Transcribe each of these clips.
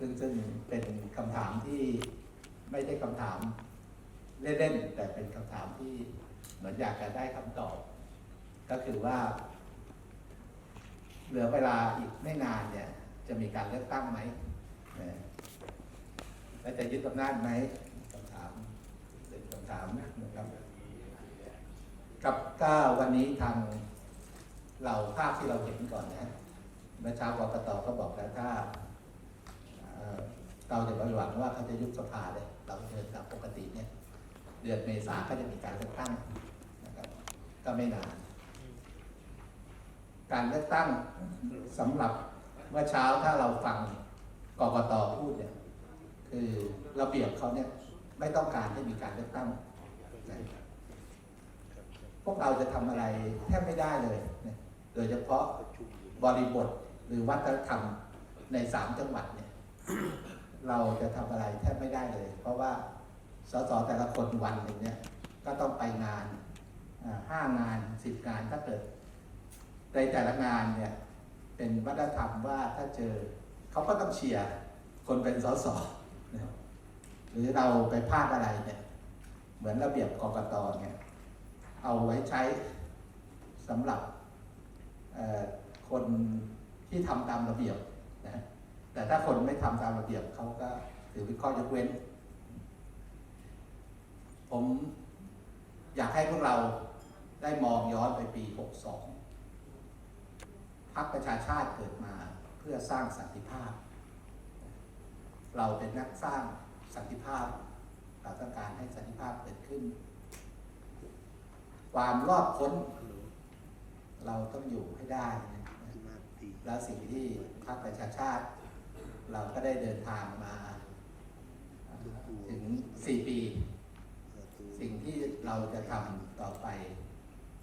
ซึ่งซึ่งเป็นคำถามที่ไม่ใช่คำถามเล่นๆแต่เป็นคำถามที่เหมือนอยากจะได้คำตอบ ก็คือว่า เหลือเวลาอีกไม่นานเนี่ย จะมีการเลือกตั้งไหมและจะยึดอำนาจไหมคำถามเป็นคำถามนะครับ กับก็วันนี้ทางเราภาพที่เราเห็นก่อนนะเมื่อเช้ากกตก็บอกแล้วถ้า เราจะไปหวังว่าเขาจะยุบสภาเลยเราเดินตามปกติเนี่ย เดือนเมษาก็จะมีการเลือกตั้งนะครับก็ไม่นาน การเลือกตั้งสำหรับเมื่อเช้าถ้าเราฟังกกตพูดเนี่ยคือระเบียบเขาเนี่ยไม่ต้องการให้มีการเลือกตั้ง พวกเราจะทำอะไรแทบไม่ได้เลยโดยเฉพาะบริบทหรือวัฒนธรรมในสามจังหวัดเนี่ย เราจะทำอะไรแทบไม่ได้เลย เพราะว่าสสแต่ละคนวันหนึ่งเนี่ยก็ต้องไปงานห้างานสิบงานถ้าเกิดในแต่ละงานเนี่ยเป็นวัฒนธรรมว่าถ้าเจอเขาก็ต้องเชียร์คนเป็นสสหรือเราไปพลาดอะไรเนี่ยเหมือนระเบียบกรกตเนี่ยเอาไว้ใช้สำหรับคนที่ทำตามระเบียบ แต่ถ้าคนไม่ทำตามระเบียบเขาก็ถือเป็นข้อยกเว้น ผมอยากให้พวกเราได้มองย้อนไปปี 62พรรคประชาชาติเกิดมาเพื่อสร้างสันติภาพ เราเป็นนักสร้างสันติภาพเราต้องการให้สันติภาพเกิดขึ้น ความรอดพ้น เราต้องอยู่ให้ได้นะแล้วสิ่งที่พรรคประชาชาติ เราก็ได้เดินทางมาถึง 4 ปี สิ่งที่เราจะทำต่อไป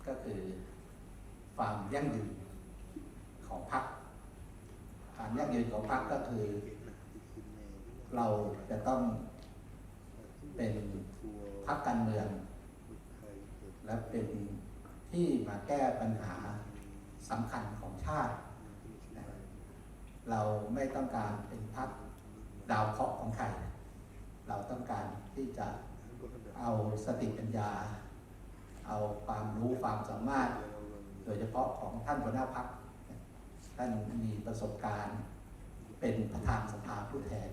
ก็คือความยั่งยืนของพรรคความยั่งยืนของพรรคก็คือ เราจะต้องเป็นพรรคการเมือง และเป็นที่มาแก้ปัญหาสำคัญของชาติ เราไม่ต้องการเป็นพรรคดาวเคราะห์ของใคร เราต้องการที่จะเอาสติปัญญา เอาความรู้ความสามารถ โดยเฉพาะของท่านหัวหน้าพักท่านมีประสบการณ์ เป็นประธานสภาผู้แทน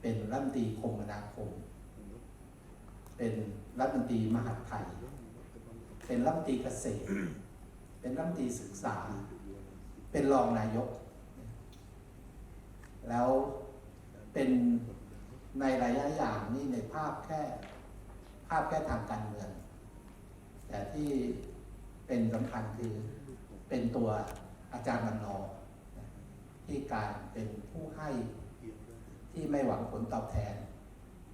เป็นรัฐมนตรีคมนาคม เป็นรัฐมนตรีมหาดไทย เป็นรัฐมนตรีเกษตร เป็นรัฐมนตรีศึกษา เป็นรองนายก แล้วเป็นในระยะอย่างนี่ในภาพแค่ภาพแค่ทางการเมือง แต่ที่เป็นสำคัญคือเป็นตัวอาจารย์มันนอร์นะที่การเป็นผู้ให้ที่ไม่หวังผลตอบแทน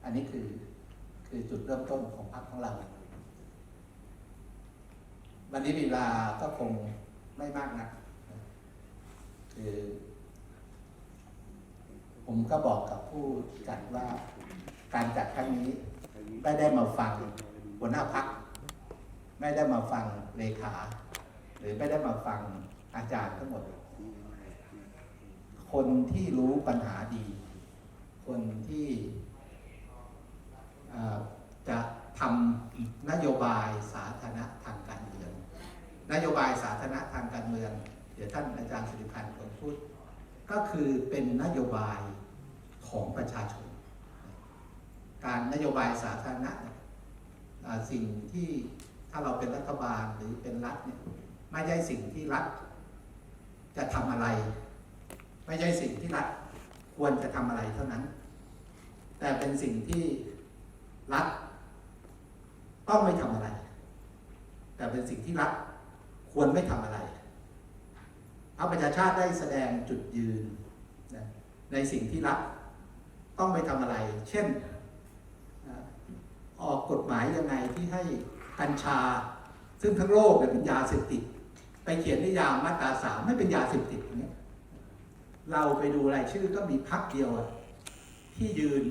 อันนี้คือคือจุดเริ่มต้นของพรรคของเรา วันนี้เวลาก็คงไม่มากนักนะคือ ผมก็บอกกับผู้จัดว่าการจัดครั้งนี้ไม่ได้มาฟังหัวหน้าพัก ไม่ได้มาฟังเลขา หรือไม่ได้มาฟังอาจารย์ทั้งหมด คนที่รู้ปัญหาดี คนที่จะทำนโยบายสาธารณะทางการเมือง นโยบายสาธารณะทางการเมือง เดี๋ยวท่านอาจารย์สิริพันธ์คงพูด ก็คือเป็นนโยบาย ของประชาชน การนโยบายสาธารณะสิ่งที่ถ้าเราเป็นรัฐบาลหรือเป็นรัฐเนี่ยไม่ใช่สิ่งที่รัฐจะทำอะไร ไม่ใช่สิ่งที่รัฐควรจะทำอะไรเท่านั้น แต่เป็นสิ่งที่รัฐต้องไม่ทำอะไร แต่เป็นสิ่งที่รัฐควรไม่ทำอะไรพรรคประชาชาติได้แสดงจุดยืนในสิ่งที่รัฐ ต้องไปทำอะไร เช่นออกกฎหมายยังไงที่ให้กัญชา ซึ่งทั้งโลกเนี่ยเป็นยาเสพติด ไปเขียนนิยามมาตราสามไม่เป็นยาเสพติดอย่างเงี้ยเราไปดูรายชื่อก็มีพักเดียวที่ยืน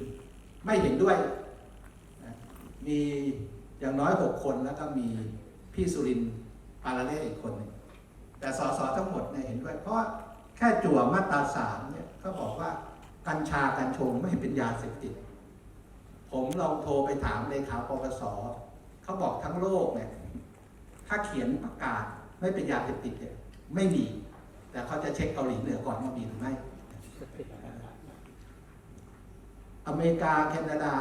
ไม่เห็นด้วย มีอย่างน้อยหกคนแล้วก็มีพี่สุรินต์ปาราเล่อีกคนนึงแต่สสทั้งหมดเนี่ยเห็นด้วย เพราะแค่จั่วมาตราสามเนี่ยก็บอกว่า กัญชากัญชงไม่เป็นยาเสพติด ผมลองโทรไปถามเลขาปปสเขาบอกทั้งโลกเนี่ยถ้าเขียนประกาศไม่เป็นยาเสพติดเนี่ยไม่มี แต่เขาจะเช็คเกาหลีเหนือก่อนว่ามีหรือไม่ อเมริกาแคนาดา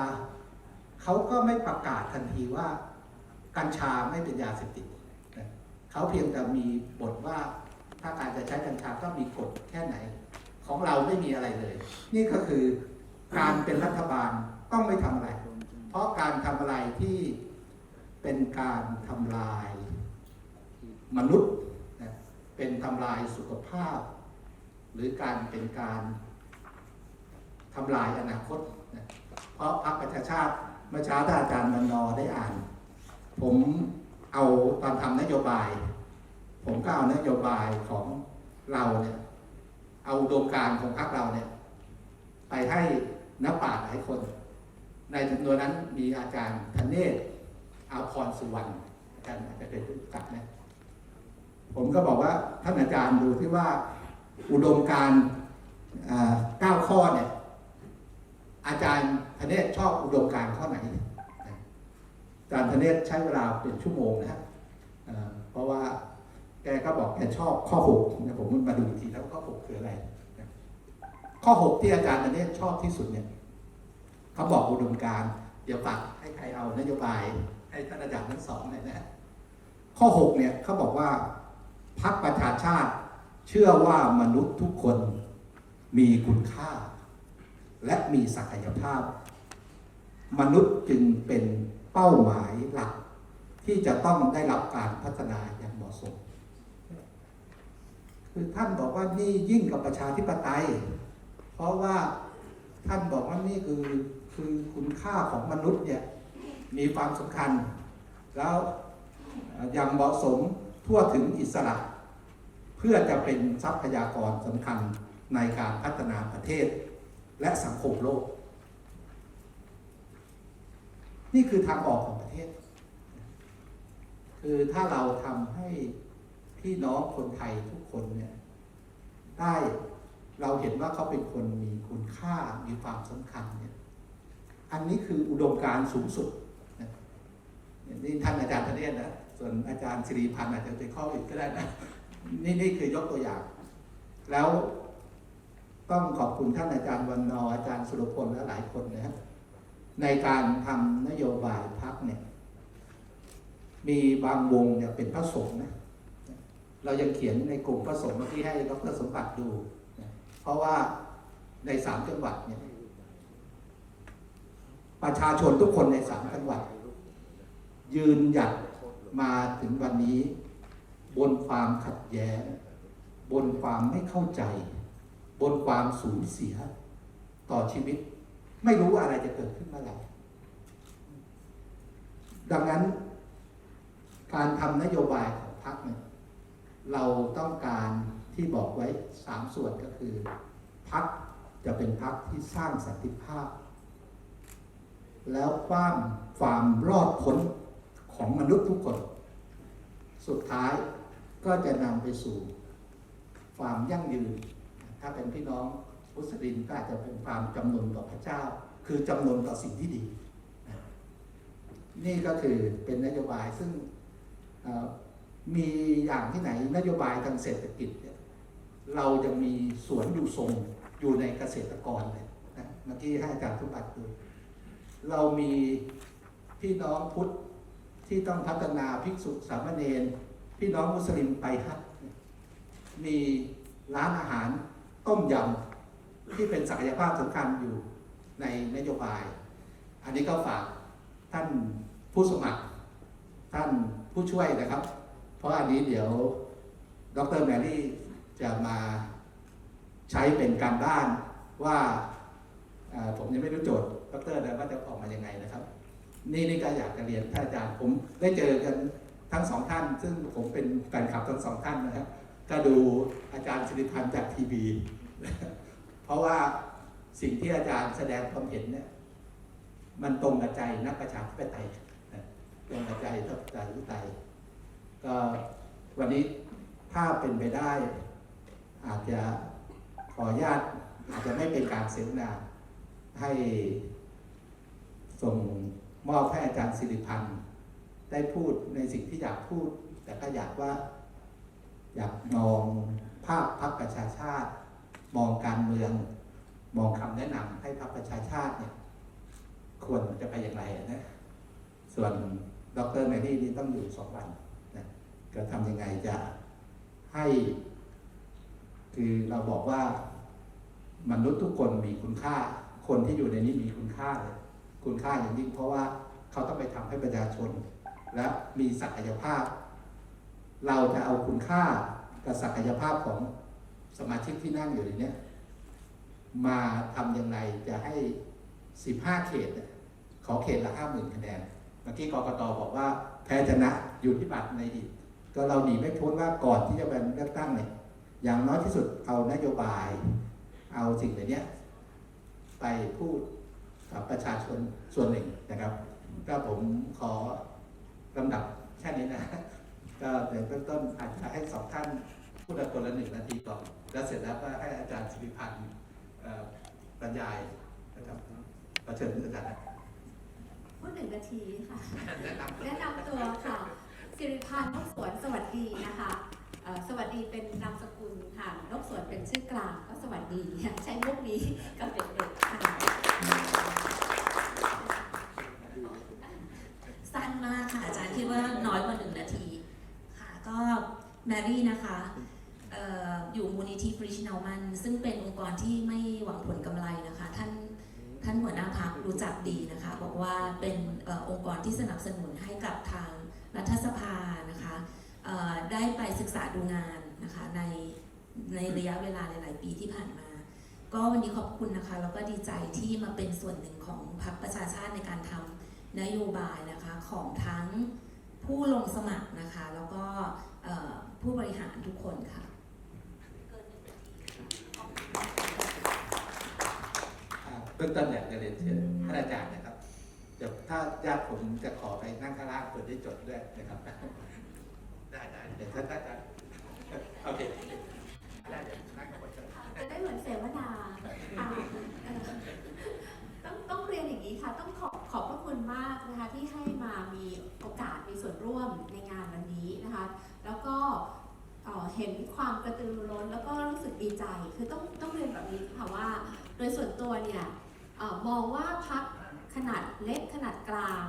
เขาก็ไม่ประกาศทันทีว่ากัญชาไม่เป็นยาเสพติดเขาเพียงแต่มีบทว่าถ้าการจะใช้กัญชาก็มีกฎแค่ไหน ของเราไม่มีอะไรเลย นี่ก็คือการเป็นรัฐบาลต้องไม่ทำอะไร เพราะการทำอะไรที่เป็นการทำลายมนุษย์นะเป็นทำลายสุขภาพ หรือการเป็นการทำลายอนาคตนะเพราะพรรคประชาชาติเมื่อเช้าท่านอาจารย์มนนอได้อ่าน ผมเอาตอนทำนโยบาย ผมก็เอานโยบายของเราเนี่ย เอาอุดมการของพรรคเราเนี่ย ไปให้นักปราชญ์หลายคน ในจำนวนนั้นมีอาจารย์ธเนศอาพรสุวรรณอาจารย์อาจจะเป็นรู้จักนะผมก็บอกว่าท่านอาจารย์ดูที่ว่าอุดมการเก้าข้อเนี่ย อาจารย์ธเนศชอบอุดมการข้อไหนอาจารย์ธเนศใช้เวลาเป็นชั่วโมงนะฮะเพราะว่า แกก็บอกแกชอบข้อหกนะผมมาดูอีกทีแล้วข้อหกคืออะไร ข้อหกที่อาจารย์ธเนศชอบที่สุดเนี่ยเขาบอกอุดมการเดี๋ยวฝากให้ใครเอานโยบาย ให้ท่านอาจารย์ทั้งสองเลยนะข้อ6เนี่ยเขาบอกว่าพรรคประชาชาติ เชื่อว่ามนุษย์ทุกคนมีคุณค่า และมีศักยภาพ มนุษย์จึงเป็นเป้าหมายหลัก ที่จะต้องได้รับการพัฒนาอย่างเหมาะสม คือท่านบอกว่านี่ยิ่งกับประชาธิปไตย เพราะว่าท่านบอกว่านี่คือคือคุณค่าของมนุษย์เนี่ยมีความสำคัญ แล้วอย่างเหมาะสมทั่วถึงอิสระ เพื่อจะเป็นทรัพยากรสำคัญในการพัฒนาประเทศ และสังคมโลก นี่คือทางออกของประเทศ คือถ้าเราทำให้ พี่น้องคนไทยทุกคนเนี่ยได้เราเห็นว่าเขาเป็นคนมีคุณค่ามีความสำคัญเนี่ยอันนี้คืออุดมการณ์สูงสุดนะนี่ท่านอาจารย์ธเนศนะส่วนอาจารย์สิริพันธ์อาจจะเป็นข้ออื่นก็ได้นะนี่นี่คือยกตัวอย่าง แล้วต้องขอบคุณท่านอาจารย์วันนออาจารย์สุรพลและหลายคนนะครับในการทำนโยบายพักเนี่ย มีบางวงเนี่ยเป็นพระสงฆ์นะ เรายังเขียนในกลุ่มพระสงฆ์เมื่อกี้ให้ดรสมบัติดูเพราะว่าในสามจังหวัดเนี่ยประชาชนทุกคนในสามจังหวัด ยืนหยัดมาถึงวันนี้ บนความขัดแย้ง บนความไม่เข้าใจ บนความสูญเสียต่อชีวิต ไม่รู้อะไรจะเกิดขึ้นเมื่อไหร่ดังนั้นการทำนโยบายของพรรคเนี่ย เราต้องการที่บอกไว้สามส่วนก็คือพักจะเป็นพักที่สร้างสันติภาพ แล้วความความรอดพ้นของมนุษย์ทุกคน สุดท้ายก็จะนำไปสู่ความยั่งยืน ถ้าเป็นพี่น้องมุสลิมก็อาจจะเป็นความจำนนต่อพระเจ้า คือจำนนต่อสิ่งที่ดี นี่ก็คือเป็นนโยบายซึ่ง มีอย่างที่ไหนนโยบายทางเศรษฐกิจเนี่ยเรายังมีสวนดูทรงอยู่ในเกษตรกรเลยนะเมื่อกี้ให้อาจารย์ทุบัติดูเรามีพี่น้องพุทธที่ต้องพัฒนาภิกษุสามเณรพี่น้องมุสลิมไปฮัทมีร้านอาหารต้มยำที่เป็นศักยภาพสำคัญอยู่ในนโยบาย อันนี้ก็ฝากท่านผู้สมัคร ท่านผู้ช่วยนะครับ ราะอันนี้เดี๋ยวดรแมรี่จะมาใช้เป็นการบ้านว่าผมยังไม่รู้โจทย์ดรนะว่าจะออกมายังไงนะครับ นี่นี่ก็อยากจะเรียนท่านอาจารย์ผมได้เจอกันทั้งสองท่าน ซึ่งผมเป็นแฟนคลับทั้งสองท่านนะครับก็ดูอาจารย์สิริพันธ์จากทีวี เพราะว่าสิ่งที่อาจารย์แสดงความเห็นเนี่ยมันตรงกับใจนักประชาธิปไตยตรงกับใจนักประชาธิปไตย วันนี้ถ้าเป็นไปได้ อาจจะขออนุญาตอาจจะไม่เป็นการเสวนาให้ส่งมอบให้อาจารย์สิริพันธ์ ได้พูดในสิ่งที่อยากพูด แต่ก็อยากว่า อยากมองภาพพรรคประชาชาติ มองการเมือง มองคำแนะนำให้พรรคประชาชาติเนี่ยควรจะไปอย่างไรนะส่วนดรแมรี่นี่ต้องอยู่สองวัน นะทำยังไงจะให้ คือเราบอกว่ามนุษย์ทุกคนมีคุณค่า คนที่อยู่ในนี้มีคุณค่าเลยคุณค่าอย่างยิ่งเพราะว่าเขาต้องไปทำให้ประชาชน และมีศักยภาพ เราจะเอาคุณค่ากับศักยภาพของสมาชิกที่นั่งอยู่ในนี้มาทำอย่างไรจะให้ 15 เขตเนี่ยขอเขตละ 50,000คะแนน เมื่อกี้กรกตบอกว่าแพ้ชนะอยู่ที่บัตรในอดีต ก็เราหนีไม่พ้นว่าก่อนที่จะเป็นเลือกตั้งเนี่ยอย่างน้อยที่สุดเอานโยบาย เอาสิ่งเหล่านี้ไปพูดกับประชาชนส่วนหนึ่งนะครับ ก็ผมขอลำดับแค่นี้นะ ก็เดี๋ยวเบื้องต้นอาจจะให้สองท่านพูดคนละหนึ่งนาทีก่อน แล้วเสร็จแล้วก็ให้อาจารย์สิริพันธ์บรรยายนะครับขอเชิญอาจารย์พูดหนึ่งนาทีค่ะแนะนำแนะนำตัวค่ะ สิริพันธ์นกสวนสวัสดีนะคะสวัสดีเป็นนามสกุลค่ะนกสวนเป็นชื่อกลางก็สวัสดีใช้มุกนี้กับเด็กๆค่ะสั้นมากค่ะอาจารย์คิดว่าน้อยกว่าหนึ่งนาทีค่ะก็แมรี่นะคะอยู่มูลนิธิฟริชน l มันซึ่งเป็นองค์กรที่ไม่หวังผลกำไรนะคะ ท่านท่านหัวหน้าพักรู้จักดีนะคะ บอกว่าเป็นองค์กรที่สนับสนุนให้กับทาง รัฐสภานะคะได้ไปศึกษาดูงานนะคะในในระยะเวลาหลาย ๆ ปีที่ผ่านมา ก็วันนี้ขอบคุณนะคะแล้วก็ดีใจที่มาเป็นส่วนหนึ่งของพรรคประชาชาติในการทำนโยบายนะคะของทั้งผู้ลงสมัครนะคะแล้วก็ผู้บริหารทุกคนค่ะอ่าเบื้องต้นอยากจะเรียนเชิญท่านอาจารย์นะครับ เดี๋ยวถ้าญาติผมจะขอไปนั่งข้างล่างเปิดได้จดด้วยนะครับ ได้ได้เดี๋ยวท่านอาจารย์โอเคได้เดี๋ยวนั่งกับผมเชิญจะได้เหมือนเสวนาอ่าเอ่อต้องต้องเรียนอย่างนี้ค่ะ ต้องขอบขอบพระคุณมากนะคะที่ให้มามีโอกาสมีส่วนร่วมในงานวันนี้นะคะ แล้วก็เอ่อเห็นความกระตือรือร้นแล้วก็รู้สึกดีใจ คือต้องต้องเรียนแบบนี้ค่ะว่า โดยส่วนตัวเนี่ยเออมองว่าพัก ขนาดเล็กขนาดกลาง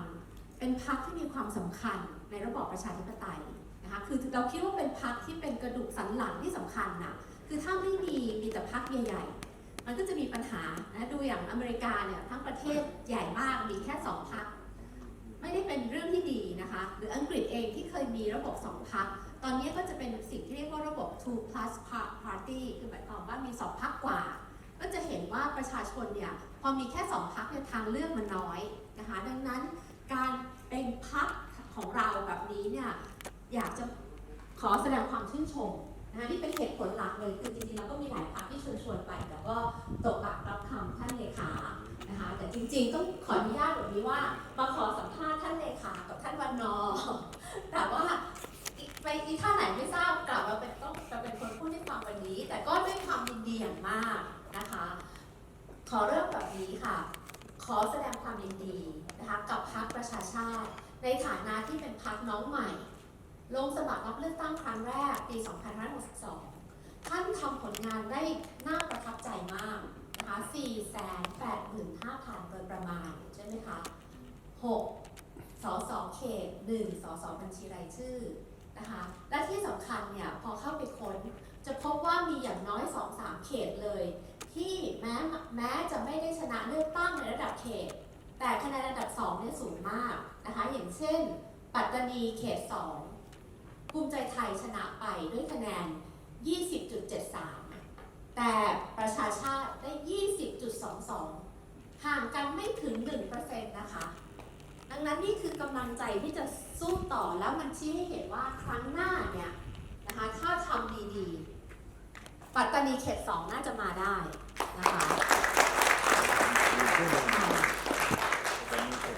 เป็นพักที่มีความสำคัญในระบอบประชาธิปไตยนะคะคือเราคิดว่าเป็นพักที่เป็นกระดูกสันหลังที่สำคัญนะคือถ้าไม่มีมีแต่พักใหญ่ๆ มันก็จะมีปัญหานะดูอย่างอเมริกาเนี่ยทั้งประเทศใหญ่มากมีแค่สองพักไม่ได้เป็นเรื่องที่ดีนะคะหรืออังกฤษเองที่เคยมีระบบสองพักตอนนี้ก็จะเป็นสิ่งที่เรียกว่าระบบ two plus party คือหมายความว่ามีสองพักกว่า ก็จะเห็นว่าประชาชนเนี่ย อมีแค่สองพักเนี่ยทางเลือกมันน้อยนะคะดังนั้นการเป็นพักของเราแบบนี้เนี่ยอยากจะขอแสดงความชื่นชมนะคะที่เป็นเหตุผลหลักเลยคือจริงๆแล้วก็มีหลายพักที่ชวนชวนไป แต่ก็ตกปากรับคำท่านเลขานะคะแต่จริงๆต้องขออนุญาตแบบนี้ว่ามาขอสัมภาษณ์ท่านเลขากับท่านวันนอแต่ว่าไปอีท่าไหนไม่ทราบกลับมาเป็นต้องจะเป็นคนพูดให้ฟังวันนี้ แต่ก็ด้วยความยินดีอย่างมากนะคะ ขอเริ่มแบบนี้ค่ะ ขอแสดงความยินดีนะคะกับพรรคประชาชาติ ในฐานะที่เป็นพรรคน้องใหม่ ลงสมัครรับเลือกตั้งครั้งแรกปี 2562 ท่านทำผลงานได้น่าประทับใจมากนะคะ 485,000 โดยประมาณ ใช่ไหมคะ 6 สสเขต 1 สสบัญชีรายชื่อนะคะและที่สำคัญเนี่ยพอเข้าไปค้นจะพบว่ามีอย่างน้อย 2-3 เขตเลย ที่แม้แม้จะไม่ได้ชนะเลือกตั้งในระดับเขต แต่คะแนนระดับ2เนี่ยสูงมากนะคะ อย่างเช่น ปัตตานีเขต 2 ภูมิใจไทยชนะไปด้วยคะแนน 20.73 แต่ประชาชาติได้ 20.22 ห่างกันไม่ถึง 1%นะคะ ดังนั้นนี่คือกำลังใจที่จะสู้ต่อแล้วมันชี้ให้เห็นว่าครั้งหน้าเนี่ยนะคะถ้าทำดีๆ ปัตตานีเขต2น่าจะมาได้นะคะ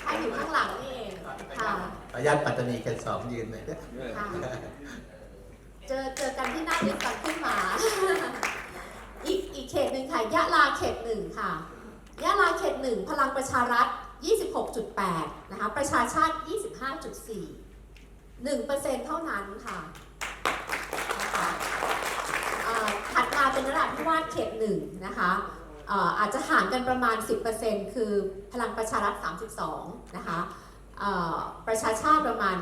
ใครอยู่ข้างหลังนี่เองค่ะขออนุญาตปัตตานีเขตสองยืนหน่อยนะค่ะเจอเจอกันที่หน้าลิฟต์ก่อนขึ้นมา อีกอีกเขตหนึ่งค่ะยะลาเขตหนึ่งค่ะยะลาเขตหนึ่งพลังประชารัฐ 26.8 นะคะประชาชาติ 25.4 1%เท่านั้นค่ะอ่าถัดมา เป็นนราธิวาสเขตหนึ่งนะคะอาจจะห่างกันประมาณ 10%คือพลังประชารัฐ 32 นะคะประชาชาติประมาณ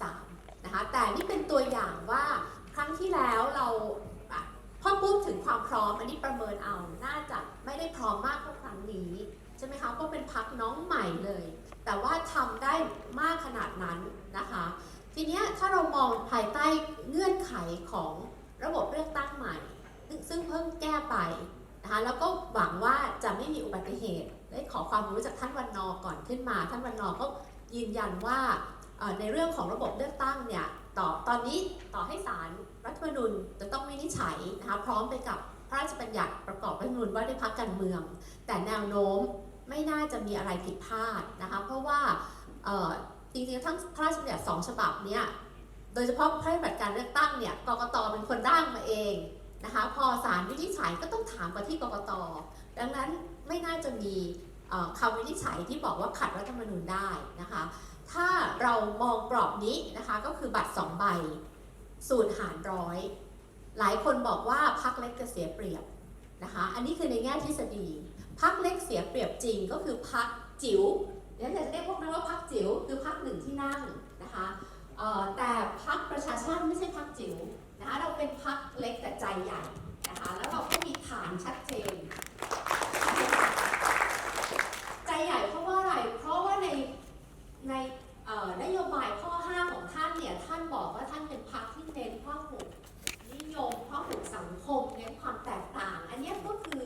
23 นะคะ แต่นี่เป็นตัวอย่างว่าครั้งที่แล้วเราอะพอพูดถึงความพร้อมอันนี้ประเมินเอาน่าจะไม่ได้พร้อมมากเท่าครั้งนี้ใช่ไหมคะก็เป็นพักน้องใหม่เลย แต่ว่าทำได้มากขนาดนั้นนะคะ ทีนี้ถ้าเรามองภายใต้เงื่อนไขของระบบเลือกตั้งใหม่ ซึ่งเพิ่งแก้ไปนะคะแล้วก็หวังว่าจะไม่มีอุบัติเหตุ ได้ขอความรู้จากท่านวันนอก่อนขึ้นมา ท่านวันนอก็ยืนยันว่าในเรื่องของระบบเลือกตั้งเนี่ยต่อตอนนี้ต่อให้ศาลรัฐธรรมนูญจะต้องวินิจฉัยนะคะพร้อมไปกับพระราชบัญญัติประกอบรัฐธรรมนูญว่าด้วยพักการเมือง แต่แนวโน้มไม่น่าจะมีอะไรผิดพลาดนะคะเพราะว่าจริงๆทั้งพระราชบัญญัติสองฉบับเนี่ยโดยเฉพาะพระราชบัญญัติการเลือกตั้งเนี่ยกกตเป็นคนร่างมาเอง นะคะพอศาลวินิจฉัยก็ต้องถามไปที่กกตดังนั้นไม่น่าจะมีคำวินิจฉัยที่บอกว่าขัดรัฐธรรมนูญได้นะคะ ถ้าเรามองกรอบนี้นะคะก็คือบัตร 2 ใบ สูตรหารร้อย หลายคนบอกว่าพักเล็กจะเสียเปรียบนะคะ อันนี้คือในแง่ทฤษฎีพักเล็กเสียเปรียบจริงก็คือพักจิ๋วเดี๋ยวจะเรียกพวกนั้นว่าพักจิ๋วคือพักหนึ่งที่นั่งนะคะแต่พักประชาชาติไม่ใช่พักจิ๋ว นะคะเราเป็นพักเล็กแต่ใจใหญ่นะคะ แล้วเราก็มีฐานชัดเจน ใจใหญ่เพราะว่าอะไร เพราะว่าในในนโยบายข้อ 5 ของท่านเนี่ย ท่านบอกว่าท่านเป็นพรรคที่เน้นพ่อหุนิยมพ่อหุสังคมเน้นความแตกต่าง อันนี้ก็คือ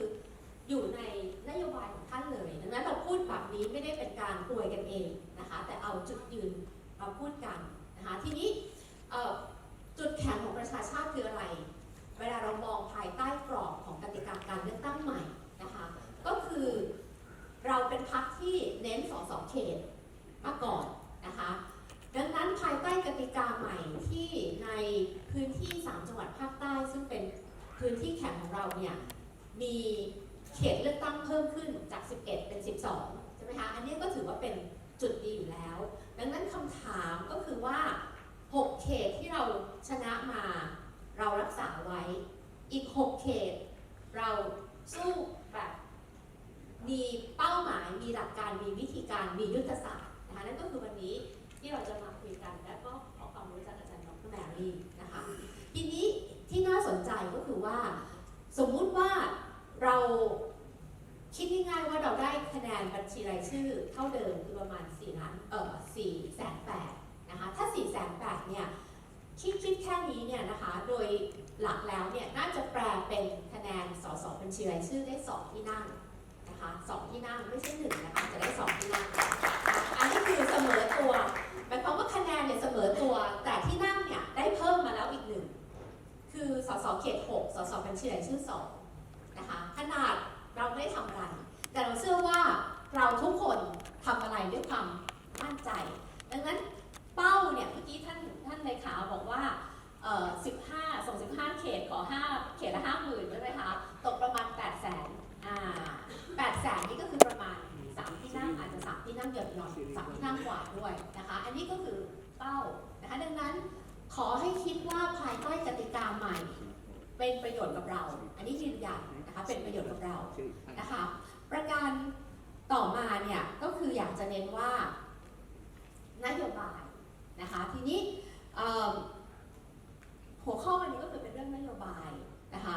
อยู่ในนโยบายของท่านเลยดังนั้นเราพูดแบบนี้ไม่ได้เป็นการอวยกันเองนะคะ แต่เอาจุดยืนมาพูดกันนะคะ ทีนี้ จุดแข็งของประชาชาติคืออะไร เวลาเรามองภายใต้กรอบของกติกาการเลือกตั้งใหม่นะคะ ก็คือเราเป็นพักที่เน้นสอสอเขตมาก่อนนะคะ ดังนั้นภายใต้กติกาใหม่ที่ในพื้นที่ 3 จังหวัดภาคใต้ ซึ่งเป็นพื้นที่แข่งของเราเนี่ยมีเขตเลือกตั้งเพิ่มขึ้นจาก 11 เป็น 12 ใช่ไหมคะ อันนี้ก็ถือว่าเป็นจุดดีอยู่แล้ว ดังนั้นคำถามก็คือว่า 6เขตที่เราชนะมา เรารักษาไว้ อีก 6 เขต เราสู้แบบมีเป้าหมายมีหลักการมีวิธีการมียุทธศาสตร์นะคะนั่นก็คือวันนี้ที่เราจะมาคุยกันและก็ขอความรู้จากอาจารย์ดรแมรี่นะคะทีนี้ที่น่าสนใจก็คือว่า สมมุติว่าเราคิดง่ายๆว่าเราได้คะแนนบัญชีรายชื่อเท่าเดิมคือประมาณ4ล้านเออ4แสนแปด นะคะถ้า4แสนแปดเนี่ยคิดคิดแค่นี้เนี่ยนะคะโดยหลักแล้วเนี่ยน่าจะแปลเป็นคะแนนสสบัญชีรายชื่อได้สองที่นั่งนะคะสองที่นั่งไม่ใช่หนึ่งนะคะจะได้สองที่นั่งอันนี้คือเสมอตัวหมายความว่าคะแนนเนี่ยเสมอตัว แต่ที่นั่งเนี่ยได้เพิ่มมาแล้วอีกหนึ่งคือสสเขตหกสสบัญชีรายชื่อสองนะคะขนาดเราไม่ได้ทำอะไร แต่เราเชื่อว่าเราทุกคนทำอะไรด้วยความมั่นใจ ดังนั้นเป้าเนี่ยเมื่อกี้ท่านท่านเลขาบอกว่าเอ่อ15ส่ง 15เขตขอ5เขตละ50,000ใช่ไหมคะตกประมาณ8 0 0 0 0 0อ่าแปดแสนนี่ก็คือประมาณสามที่นั่งอาจจะสามที่นั่งหย่อนหย่อนสามที่นั่งกว่าด้วยนะคะอันนี้ก็คือเป้านะคะดังนั้นขอให้คิดว่าภายใต้กติกาใหม่ เป็นประโยชน์กับเรา อันนี้ยืนยันนะคะเป็นประโยชน์กับเรานะคะประการต่อมาเนี่ยก็คืออยากจะเน้นว่านโยบายนะคะทีนี้ หัวข้อวันนี้ก็คือเป็นเรื่องนโยบายนะคะ